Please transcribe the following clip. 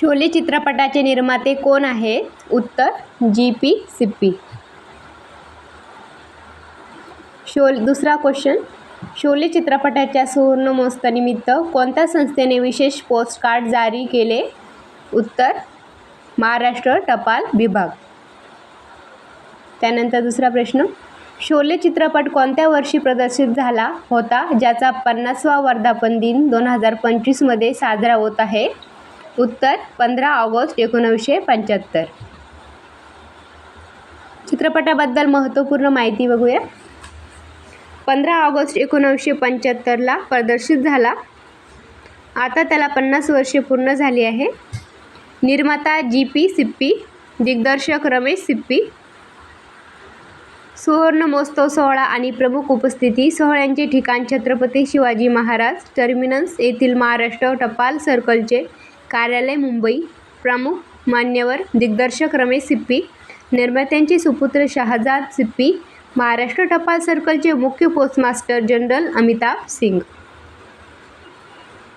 शोले चित्रपटाचे निर्माते कोण आहेत उत्तर जी पी सिप्पी. शोल दुसरा क्वेश्चन शोले चित्रपटाच्या सुवर्ण महोत्सवानिमित्त कोणत्या संस्थेने विशेष पोस्टकार्ड जारी केले? उत्तर महाराष्ट्र टपाल विभाग. त्यानंतर दुसरा प्रश्न. शोले चित्रपट कोणत्या वर्षी प्रदर्शित झाला होता ज्याचा पन्नासवा वर्धापन दिन दोन हजार पंचवीसमध्ये साजरा होत आहे? उत्तर पंधरा ऑगस्ट एकोणीसशे पंच्याहत्तर. चित्रपटाबद्दल महत्त्वपूर्ण माहिती बघूया. पंधरा ऑगस्ट एकोणीसशे पंच्याहत्तरला प्रदर्शित झाला. आता त्याला पन्नास वर्षे पूर्ण झाली आहे. निर्माता जी पी सिप्पी दिग्दर्शक रमेश सिप्पी सुवर्ण महोत्सव सोहळा आणि प्रमुख उपस्थिती सोहळ्यांचे ठिकाण छत्रपती शिवाजी महाराज टर्मिनस येथील महाराष्ट्र टपाल सर्कलचे कार्यालय मुंबई. प्रमुख मान्यवर दिग्दर्शक रमेश सिप्पी निर्मात्यांचे सुपुत्र शहाजाद सिप्पी महाराष्ट्र टपाल सर्कलचे मुख्य पोस्टमास्टर जनरल अमिताभ सिंग.